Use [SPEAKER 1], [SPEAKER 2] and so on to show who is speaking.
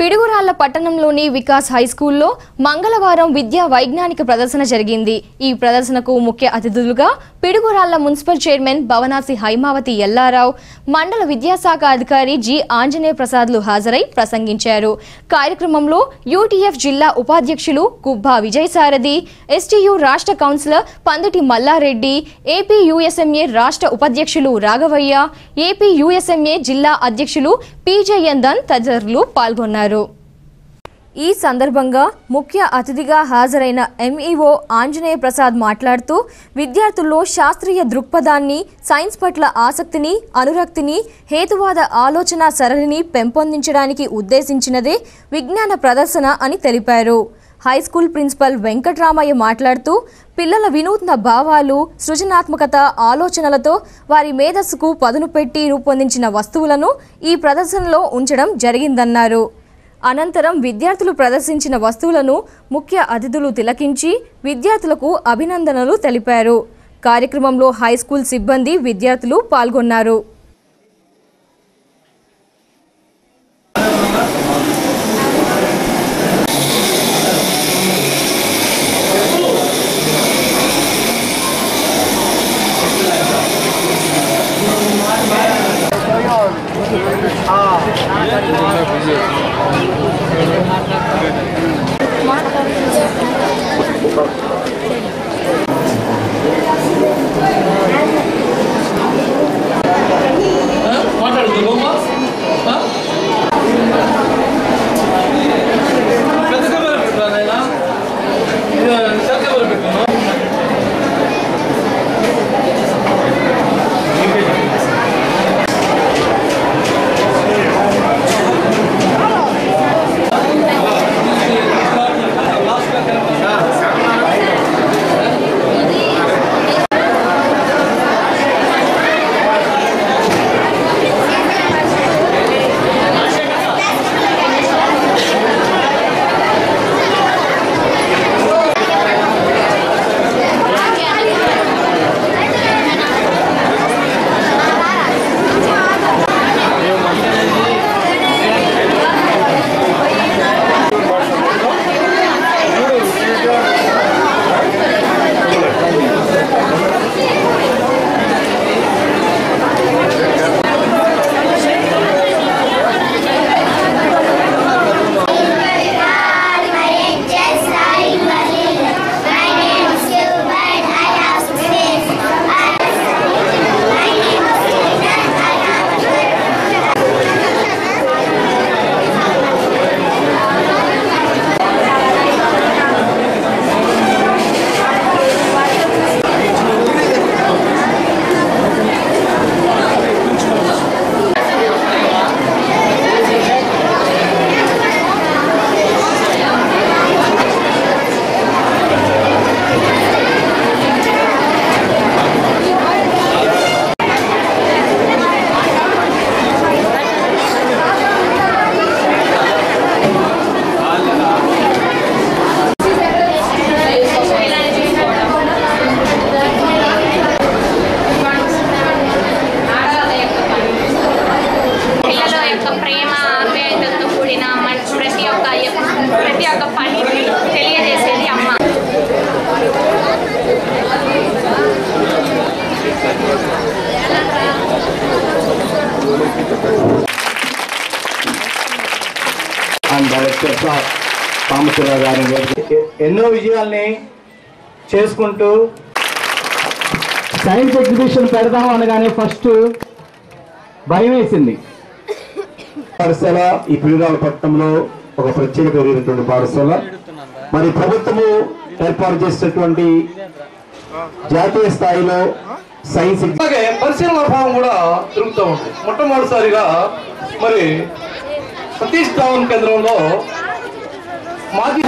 [SPEAKER 1] పిడుగురాళ్ళ పట్టణంలోని వికాస్ హై స్కూల్లో మంగళవారం విద్యా వైజ్ఞానిక ప్రదర్శన జరిగింది. ఈ ప్రదర్శనకు ముఖ్య అతిథులుగా పిడుగురాళ్ళ మున్సిపల్ చైర్మన్ భవనాసి హైమావతి ఎల్లారావు మండల విద్యాశాఖ అధికారి జి ఆంజనేయ ప్రసాద్లు హాజరై ప్రసంగించారు. కార్యక్రమంలో యూటీఎఫ్ జిల్లా ఉపాధ్యక్షులు కుబ్బా విజయసారథి ఎస్టీయు రాష్ట్ర councillor Panditi Mallareddy AP USMA రాష్ట్ర ఉపాధ్యక్షులు రాఘవయ్య ఏపీ యూఎస్ఎంఏ జిల్లా అధ్యక్షులు పీజేఎందన్ తదితరులు పాల్గొన్నారు. ఈ సందర్భంగా ముఖ్య అతిథిగా హాజరైన ఎంఈఓ ఆంజనేయ ప్రసాద్ మాట్లాడుతూ విద్యార్థుల్లో శాస్త్రీయ దృక్పథాన్ని సైన్స్ పట్ల ఆసక్తిని అనురక్తిని హేతువాద ఆలోచన సరళిని పెంపొందించడానికి ఉద్దేశించినదే విజ్ఞాన ప్రదర్శన అని తెలిపారు. హై స్కూల్ ప్రిన్సిపల్ వెంకట్రామయ్య మాట్లాడుతూ పిల్లల వినూత్న భావాలు సృజనాత్మకత ఆలోచనలతో వారి మేధస్సుకు పదును పెట్టి రూపొందించిన వస్తువులను ఈ ప్రదర్శనలో ఉంచడం జరిగిందన్నారు. అనంతరం విద్యార్థులు ప్రదర్శించిన వస్తువులను ముఖ్య అతిథులు తిలకించి విద్యార్థులకు అభినందనలు తెలిపారు. కార్యక్రమంలో హై స్కూల్ సిబ్బంది విద్యార్థులు పాల్గొన్నారు.
[SPEAKER 2] 啊，
[SPEAKER 3] 那不是，对对对。ప్రతి ఒక్క పనిని తెలియజేసేది అమ్మ.
[SPEAKER 4] గారిని ఎన్నో విజయాల్ని చేసుకుంటూ సైన్స్ ఎగ్జిబిషన్ పెడదాం అనగానే ఫస్ట్ భయం వేసింది పాఠశాల ఈ పిల్లల పట్టణంలో ఒక ప్రత్యేక కలిగినటువంటి పాఠశాల. మరి ప్రభుత్వము ఏర్పాటు చేసినటువంటి జాతీయ స్థాయిలో సైన్స్
[SPEAKER 2] అలాగే పరిశీలన భావం కూడా తిరుగుతూ ఉంది. మొట్టమొదటిసారిగా మరి సతీష్ ధావన్ కేంద్రంలో మాజీ